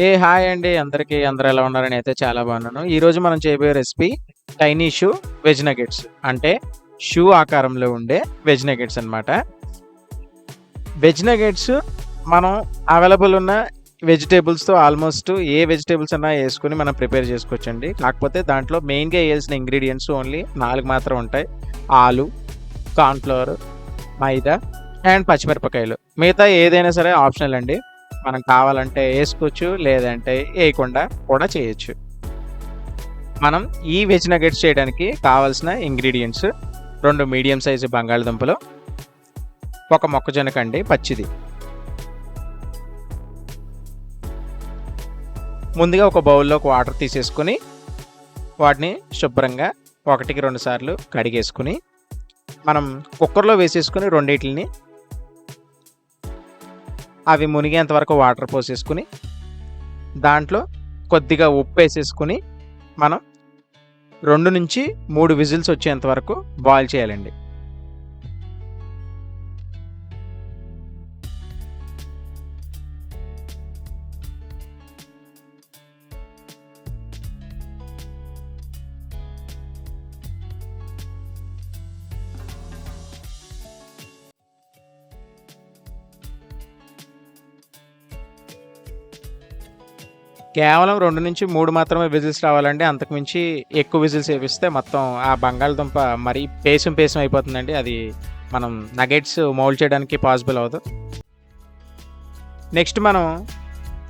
ఏ hi అండి. అందరికీ అందరు ఎలా ఉన్నారని అయితే చాలా బాగున్నాను. ఈరోజు మనం చేయబోయే recipe tiny shoe veg nuggets. అంటే షూ ఆకారంలో ఉండే వెజ్ నగెట్స్ అన్నమాట. వెజ్ నగెట్స్ మనం అవైలబుల్ ఉన్న వెజిటేబుల్స్తో ఆల్మోస్ట్ ఏ వెజిటేబుల్స్ అన్నా వేసుకుని మనం ప్రిపేర్ చేసుకోవచ్చండి. కాకపోతే దాంట్లో మెయిన్గా వేయాల్సిన ఇంగ్రీడియంట్స్ ఓన్లీ నాలుగు మాత్రం ఉంటాయి. ఆలు కార్న్ఫ్లవర్ మైదా అండ్ పచ్చిమిరపకాయలు. మిగతా ఏదైనా సరే ఆప్షనల్ అండి. మనం కావాలంటే వేసుకోవచ్చు లేదంటే వేయకుండా కూడా చేయొచ్చు. మనం ఈ వెజ్ నగెట్స్ చేయడానికి కావాల్సిన ఇంగ్రీడియంట్స్ రెండు మీడియం సైజు బంగాళదుంపలు ఒక మొక్కజొన్న కండి పచ్చిది. ముందుగా ఒక బౌల్లోకి వాటర్ తీసేసుకుని వాటిని శుభ్రంగా ఒకటికి రెండు సార్లు కడిగేసుకుని మనం కుక్కర్లో వేసేసుకుని రెండింటిని అవి మునిగేంత వరకు వాటర్ పోసేసుకుని దాంట్లో కొద్దిగా ఉప్పు వేసేసుకుని మనం రెండు నుంచి మూడు విజిల్స్ వచ్చేంత వరకు బాయిల్ చేయాలండి. కేవలం రెండు నుంచి మూడు మాత్రమే విజిల్స్ రావాలండి. అంతకుమించి ఎక్కువ విజిల్స్ వేపిస్తే మొత్తం ఆ బంగాళదుంప మరీ పేసం పేసం అయిపోతుందండి. అది మనం నగెట్స్ మౌల్డ్ చేయడానికి పాసిబుల్ అవ్వదు. నెక్స్ట్ మనం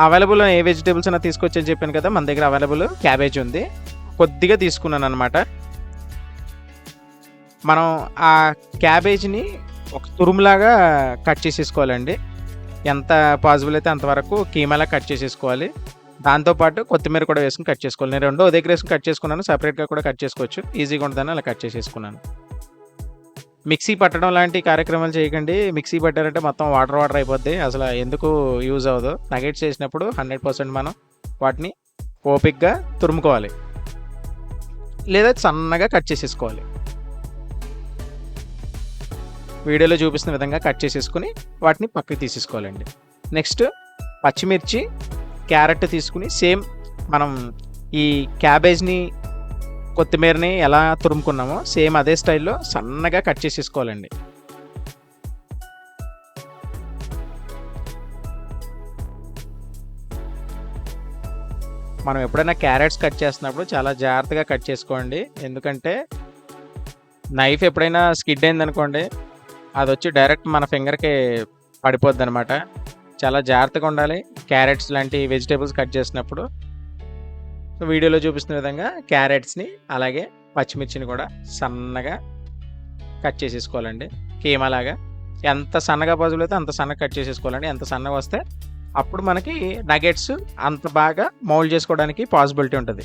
అవైలబుల్ ఏ వెజిటేబుల్స్ అయినా తీసుకొచ్చని చెప్పాను కదా మన దగ్గర అవైలబుల్ క్యాబేజ్ ఉంది. కొద్దిగా తీసుకున్నాను అనమాట మనం ఆ క్యాబేజ్ని ఒక తురుములాగా కట్ చేసేసుకోవాలండి. ఎంత పాసిబుల్ అయితే అంతవరకు కీమాలా కట్ చేసేసుకోవాలి. దాంతోపాటు కొత్తిమీర కూడా వేసుకుని కట్ చేసుకోవాలి. నేను రెండో దగ్గర వేసుకుని కట్ చేసుకున్నాను. సపరేట్గా కూడా కట్ చేసుకోవచ్చు. ఈజీగా ఉంటుందని అలా కట్ చేసేసుకున్నాను. మిక్సీ పట్టడం లాంటి కార్యక్రమాలు చేయకండి. మిక్సీ పట్టారంటే మొత్తం వాటర్ వాటర్ అయిపోద్ది. అసలు ఎందుకు యూజ్ అవ్వదు. నగెట్స్ చేసినప్పుడు హండ్రెడ్ పర్సెంట్ మనం వాటిని ఓపిక్గా తురుముకోవాలి. లేదా సన్నగా కట్ చేసేసుకోవాలి. వీడియోలో చూపిస్తున్న విధంగా కట్ చేసేసుకుని వాటిని పక్కకి తీసేసుకోవాలండి. నెక్స్ట్ పచ్చిమిర్చి క్యారెట్ తీసుకుని సేమ్ మనం ఈ క్యాబేజ్ని కొత్తిమీరని ఎలా తురుముకున్నామో సేమ్ అదే స్టైల్లో సన్నగా కట్ చేసేసుకోవాలండి. మనం ఎప్పుడైనా క్యారెట్స్ కట్ చేస్తున్నప్పుడు చాలా జాగ్రత్తగా కట్ చేసుకోండి. ఎందుకంటే నైఫ్ ఎప్పుడైనా స్కిడ్ అయింది అనుకోండి అది వచ్చి డైరెక్ట్ మన ఫింగర్కి పడిపోద్ది అనమాట చాలా జాగ్రత్తగా ఉండాలి. క్యారెట్స్ లాంటి వెజిటేబుల్స్ కట్ చేసినప్పుడు. సో వీడియోలో చూపిస్తున్న విధంగా క్యారెట్స్ని అలాగే పచ్చిమిర్చిని కూడా సన్నగా కట్ చేసేసుకోవాలండి. కీమాలాగా ఎంత సన్నగా పాజిబుల్ అయితే అంత సన్నగా కట్ చేసేసుకోవాలండి. ఎంత సన్నగా వస్తే అప్పుడు మనకి నగెట్స్ అంత బాగా మౌల్డ్ చేసుకోవడానికి పాసిబిలిటీ ఉంటుంది.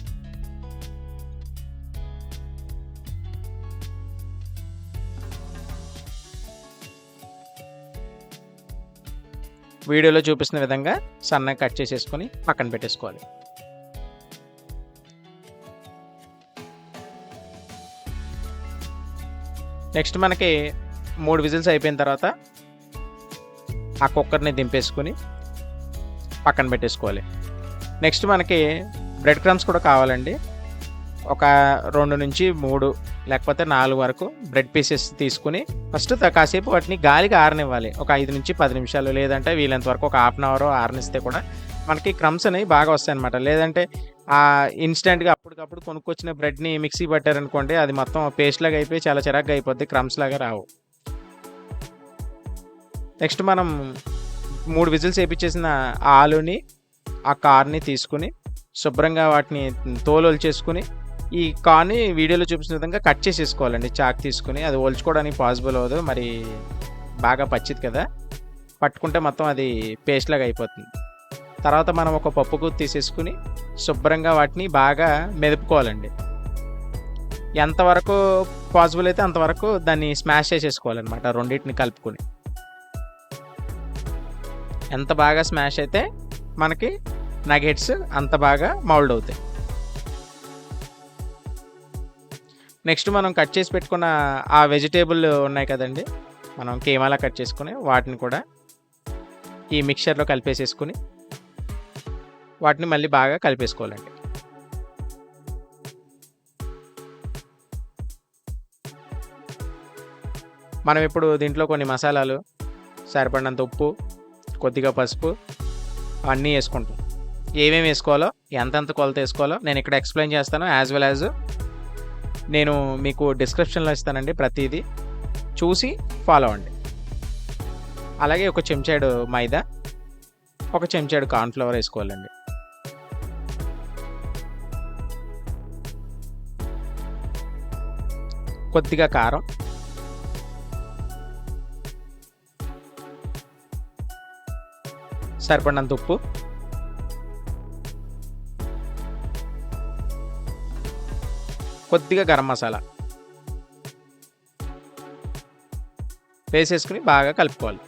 వీడియోలో చూపిస్తున్న విధంగా సన్నగా కట్ చేసేసుకొని పక్కన పెట్టేసుకోవాలి. నెక్స్ట్ మనకి మూడు విజిల్స్ అయిపోయిన తర్వాత ఆ కుక్కర్ని దింపేసుకొని పక్కన పెట్టేసుకోవాలి. నెక్స్ట్ మనకి బ్రెడ్ క్రమ్స్ కూడా కావాలండి. ఒక రెండు నుంచి మూడు లేకపోతే నాలుగు వరకు బ్రెడ్ పీసెస్ తీసుకుని ఫస్ట్ కాసేపు వాటిని గాలికి ఆరనివ్వాలి. ఒక ఐదు నుంచి పది నిమిషాలు లేదంటే వీలంత వరకు ఒక హాఫ్ అన్ అవర్ ఆరనిస్తే కూడా మనకి క్రమ్స్ అనేవి బాగా వస్తాయి అనమాట లేదంటే ఆ ఇన్స్టెంట్గా అప్పటికప్పుడు కొనుక్కొచ్చిన బ్రెడ్ని మిక్సీ పట్టారనుకోండి అది మొత్తం పేస్ట్ లాగా అయిపోయి చాలా చిరాగ్గా అయిపోద్ది క్రమ్స్ లాగా రావు. నెక్స్ట్ మనం మూడు విజిల్స్ వేపించేసిన ఆలుని ఆ కార్ని తీసుకుని శుభ్రంగా వాటిని తోలు చేసుకుని ఈ కార్ని వీడియోలో చూపించిన విధంగా కట్ చేసేసుకోవాలండి. చాక్ తీసుకుని అది ఒలుచుకోవడానికి పాసిబుల్ అవ్వదు. మరి బాగా పచ్చిది కదా. పట్టుకుంటే మొత్తం అది పేస్ట్ లాగా అయిపోతుంది. తర్వాత మనం ఒక పప్పుకు తీసేసుకుని శుభ్రంగా వాటిని బాగా మెదుపుకోవాలండి. ఎంతవరకు పాసిబుల్ అయితే అంతవరకు దాన్ని స్మాష్ చేసేసుకోవాలన్నమాట రెండింటిని కలుపుకొని. ఎంత బాగా స్మాష్ అయితే మనకి నగెట్స్ అంత బాగా మౌల్డ్ అవుతాయి. నెక్స్ట్ మనం కట్ చేసి పెట్టుకున్న ఆ వెజిటేబుల్ ఉన్నాయి కదండి మనం కేమాలా కట్ చేసుకుని వాటిని కూడా ఈ మిక్చర్లో కలిపేసేసుకుని వాటిని మళ్ళీ బాగా కలిపేసుకోవాలండి. మనం ఇప్పుడు దీంట్లో కొన్ని మసాలాలు సరిపడినంత ఉప్పు కొద్దిగా పసుపు అన్నీ వేసుకుంటాం. ఏమేమి వేసుకోవాలో ఎంతెంత కొలత వేసుకోవాలో నేను ఇక్కడ ఎక్స్ప్లెయిన్ చేస్తాను యాజ్ వెల్ యాజ్ నేను మీకు డిస్క్రిప్షన్లో ఇస్తానండి ప్రతిదీ. చూసి ఫాలో అవ్వండి అలాగే ఒక చెంచాడు మైదా ఒక చెంచాడు కార్న్ఫ్లవర్ వేసుకోవాలండి. కొద్దిగా కారం. సరిపడినంత ఉప్పు. కొద్దిగా గరం మసాలా. వేసేసుకుని బాగా కలుపుకోవాలి.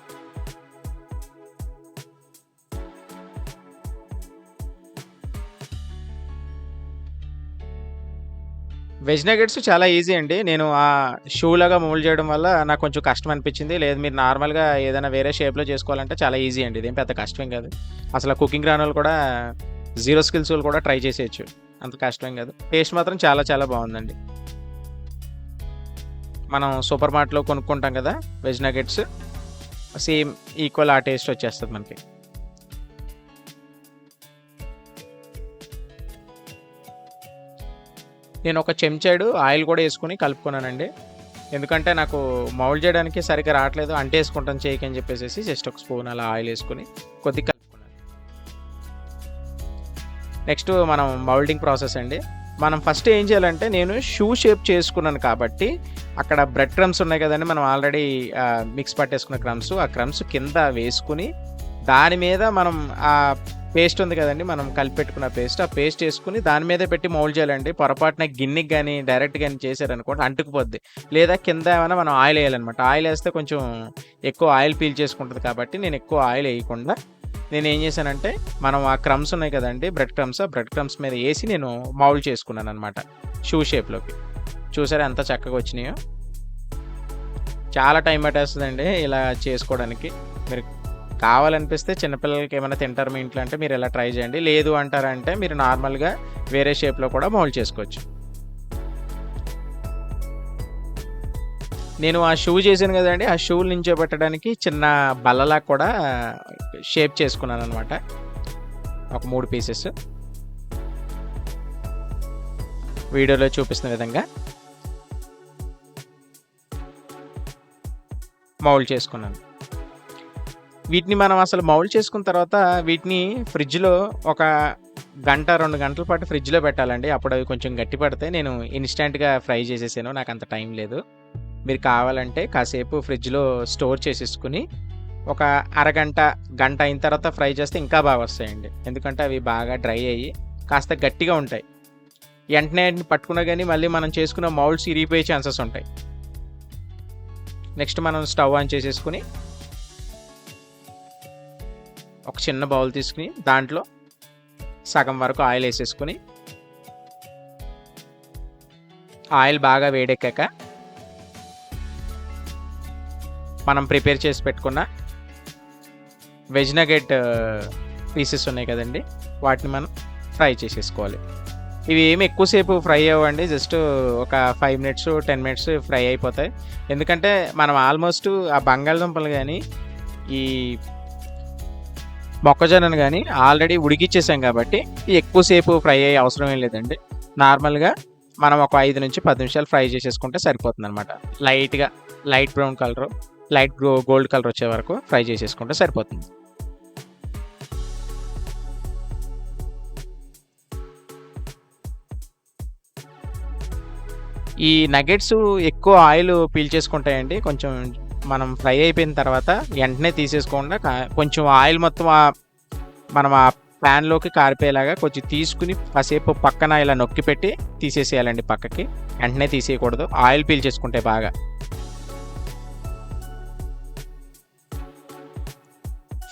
వెజ్ నగెట్స్ చాలా ఈజీ అండి. నేను ఆ షూ లాగా మోల్డ్ చేయడం వల్ల నాకు కొంచెం కష్టం అనిపించింది. లేదు మీరు నార్మల్గా ఏదైనా వేరే షేప్లో చేసుకోవాలంటే చాలా ఈజీ అండి. ఇదేం పెద్ద కష్టం కాదు. అసలు కుకింగ్ రాని కూడా జీరో స్కిల్స్ కూడా ట్రై చేసేయచ్చు. అంత కష్టం కాదు. టేస్ట్ మాత్రం చాలా చాలా బాగుందండి. మనం సూపర్ మార్ట్లో కొనుక్కుంటాం కదా వెజ్ నగెట్స్. సేమ్ ఈక్వల్ ఆ టేస్ట్ వచ్చేస్తుంది మనకి. నేను ఒక చెంచాడు ఆయిల్ కూడా వేసుకుని కలుపుకున్నానండి. ఎందుకంటే నాకు మౌల్డ్ చేయడానికి సరిగ్గా రావట్లేదు. అంటే వేసుకుంటాను చేయకని చెప్పేసి జస్ట్ ఒక స్పూన్ అలా ఆయిల్ వేసుకుని కొద్దిగా నెక్స్ట్ మనం మౌల్డింగ్ ప్రాసెస్ అండి. మనం ఫస్ట్ ఏం చేయాలంటే నేను షూ షేప్ చేసుకున్నాను కాబట్టి అక్కడ బ్రెడ్ క్రమ్స్ ఉన్నాయి కదండి మనం ఆల్రెడీ మిక్స్ పట్టేసుకున్న క్రమ్స్. ఆ క్రమ్స్ కింద వేసుకుని దాని మీద మనం ఆ పేస్ట్ ఉంది కదండి మనం కలిపెట్టుకున్న పేస్ట్. ఆ పేస్ట్ వేసుకుని దాని మీద పెట్టి మౌల్డ్ చేయాలండి. పొరపాటున గిన్నెకి కానీ డైరెక్ట్ కానీ చేశారనుకోండి అంటుకుపోద్ది. లేదా కింద ఏమైనా మనం ఆయిల్ వేయాలన్నమాట. ఆయిల్ వేస్తే కొంచెం ఎక్కువ ఆయిల్ పీల్ చేసుకుంటుంది కాబట్టి నేను ఎక్కువ ఆయిల్ వేయకుండా నేను ఏం చేశానంటే మనం ఆ క్రమ్స్ ఉన్నాయి కదండి బ్రెడ్ క్రమ్స్ ఆ బ్రెడ్ క్రమ్స్ మీద వేసి నేను మౌల్డ్ చేసుకున్నాను అనమాట షూ షేప్లోకి. చూసారా ఎంత చక్కగా వచ్చినాయో? చాలా టైం పట్టేస్తుందండి ఇలా చేసుకోవడానికి. మీరు కావాలనిపిస్తే చిన్నపిల్లలకి ఏమైనా తింటారు మీ ఇంట్లో అంటే మీరు ఇలా ట్రై చేయండి. లేదు అంటారంటే మీరు నార్మల్గా వేరే షేప్లో కూడా మౌల్డ్ చేసుకోవచ్చు. నేను ఆ షూ చేశాను కదండి ఆ షూ నించోబెట్టడానికి చిన్న బల్లలా కూడా షేప్ చేసుకున్నాను అనమాట ఒక మూడు పీసెస్. వీడియోలో చూపిస్తున్న విధంగా మౌల్డ్ చేసుకున్నాను. వీటిని మనం అసలు మౌల్డ్ చేసుకున్న తర్వాత వీటిని ఫ్రిడ్జ్లో ఒక గంట రెండు గంటల పాటు ఫ్రిడ్జ్లో పెట్టాలండి. అప్పుడు అవి కొంచెం గట్టి పడితే నేను ఇన్స్టెంట్గా ఫ్రై చేసేసాను. నాకు అంత టైం లేదు. మీరు కావాలంటే కాసేపు ఫ్రిడ్జ్లో స్టోర్ చేసేసుకుని ఒక అరగంట గంట అయిన తర్వాత ఫ్రై చేస్తే ఇంకా బాగా వస్తాయండి. ఎందుకంటే అవి బాగా డ్రై అయ్యి కాస్త గట్టిగా ఉంటాయి. వెంటనే పట్టుకున్నా కానీ మళ్ళీ మనం చేసుకున్న మౌల్డ్స్ ఇరిగిపోయే ఛాన్సెస్ ఉంటాయి. నెక్స్ట్ మనం స్టవ్ ఆన్ చేసేసుకుని ఒక చిన్న బౌల్ తీసుకుని దాంట్లో సగం వరకు ఆయిల్ వేసేసుకుని ఆయిల్ బాగా వేడెక్కాక మనం ప్రిపేర్ చేసి పెట్టుకున్న వెజ్ నగెట్ పీసెస్ ఉన్నాయి కదండి. వాటిని మనం ఫ్రై చేసేసుకోవాలి. ఇవి ఏమి ఎక్కువసేపు ఫ్రై అవ్వండి. జస్ట్ ఒక five minutes ten minutes fry అయిపోతాయి. ఎందుకంటే మనం ఆల్మోస్ట్ ఆ బంగాళదుంపలు కానీ ఈ మొక్కజొన్నను కానీ ఆల్రెడీ ఉడికిచ్చేసాం కాబట్టి ఎక్కువసేపు ఫ్రై అయ్యే అవసరం ఏం లేదండి. నార్మల్గా మనం ఒక ఐదు నుంచి పది నిమిషాలు ఫ్రై చేసేసుకుంటే సరిపోతుంది అనమాట లైట్గా light brown colour. Light gold colour వచ్చే వరకు ఫ్రై చేసేసుకుంటే సరిపోతుంది. ఈ నగెట్స్ ఎక్కువ ఆయిల్ పీల్చేసుకుంటాయండి కొంచెం మనం ఫ్రై అయిపోయిన తర్వాత వెంటనే తీసేసుకోకుండా కొంచెం ఆయిల్ మొత్తం మనం ఆ ప్యాన్లోకి కారిపోయేలాగా కొంచెం తీసుకుని కాసేపు పక్కన ఇలా నొక్కి పెట్టి తీసేసేయాలండి పక్కకి. వెంటనే తీసేయకూడదు. ఆయిల్ పీల్చేసుకుంటే బాగా.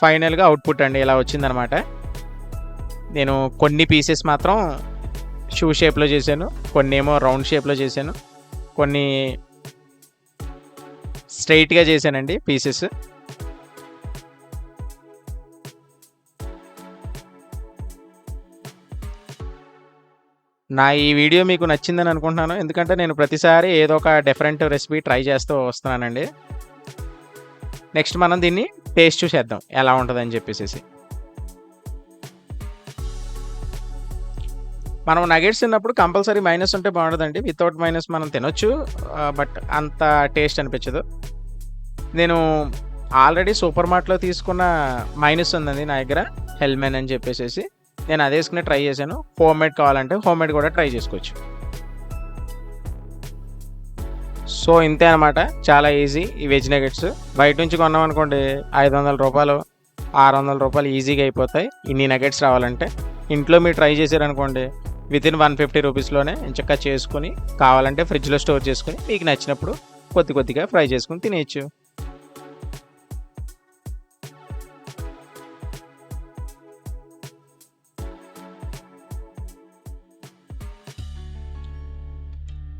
ఫైనల్గా అవుట్పుట్ అండి ఇలా వచ్చిందనమాట. నేను కొన్ని పీసెస్ మాత్రం షూ షేప్లో చేశాను కొన్ని ఏమో రౌండ్ షేప్లో చేశాను కొన్ని స్ట్రైట్గా చేశానండి పీసెస్. నా ఈ వీడియో మీకు నచ్చిందని అనుకుంటున్నాను ఎందుకంటే నేను ప్రతిసారి ఏదో ఒక డిఫరెంట్ రెసిపీ ట్రై చేస్తూ వస్తున్నానండి. నెక్స్ట్ మనం దీన్ని టేస్ట్ చూసేద్దాం ఎలా ఉంటుందని చెప్పేసి మనం నగెట్స్ తిన్నప్పుడు కంపల్సరీ మైనస్ ఉంటే బాగుంటుందండి వితౌట్ మైనస్ మనం తినొచ్చు బట్ అంత టేస్ట్ అనిపించదు. నేను ఆల్రెడీ సూపర్ మార్ట్లో తీసుకున్న మైనస్ ఉందండి నా దగ్గర హెల్మెన్ అని చెప్పేసి నేను అదే వేసుకుని ట్రై చేశాను. హోమ్ మేడ్ కావాలంటే హోమ్ మేడ్ కూడా ట్రై చేసుకోవచ్చు. సో ఇంతే అనమాట చాలా ఈజీ ఈ వెజ్ నగెట్స్ బయట నుంచి కొన్నాం అనుకోండి ఐదు వందల రూపాయలు ఆరు వందల రూపాయలు ఈజీగా అయిపోతాయి. ఇన్ని నగెట్స్ రావాలంటే. ఇంట్లో మీరు ట్రై చేశారనుకోండి విత్ ఇన్ వన్ ఫిఫ్టీ రూపీస్లోనే ఇంచక్క చేసుకుని కావాలంటే ఫ్రిడ్జ్లో స్టోర్ చేసుకుని మీకు నచ్చినప్పుడు కొద్ది కొద్దిగా ఫ్రై చేసుకుని తినేయచ్చు.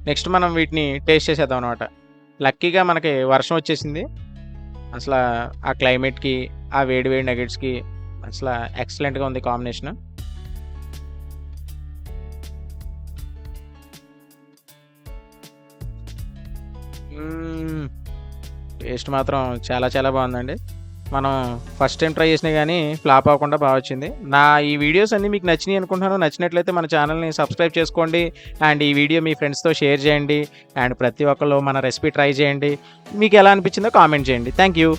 నెక్స్ట్ మనం వీటిని టేస్ట్ చేసేద్దాం అనమాట లక్కీగా మనకి వర్షం వచ్చేసింది. అసలు ఆ క్లైమేట్కి ఆ వేడి వేడి నగెట్స్కి అసలు ఎక్సలెంట్గా ఉంది కాంబినేషన్. టేస్ట్ మాత్రం చాలా చాలా బాగుందండి. మనం ఫస్ట్ టైం ట్రై చేసినా కానీ ఫ్లాప్ అవ్వకుండా బాగా వచ్చింది. నా ఈ వీడియోస్ అన్నీ మీకు నచ్చినాయి అనుకుంటున్నాను. నచ్చినట్లయితే మన ఛానల్ని సబ్స్క్రైబ్ చేసుకోండి. అండ్ ఈ వీడియో మీ ఫ్రెండ్స్తో షేర్ చేయండి. అండ్ ప్రతి ఒక్కళ్ళు మన రెసిపీ ట్రై చేయండి. మీకు ఎలా అనిపించిందో కామెంట్ చేయండి. Thank you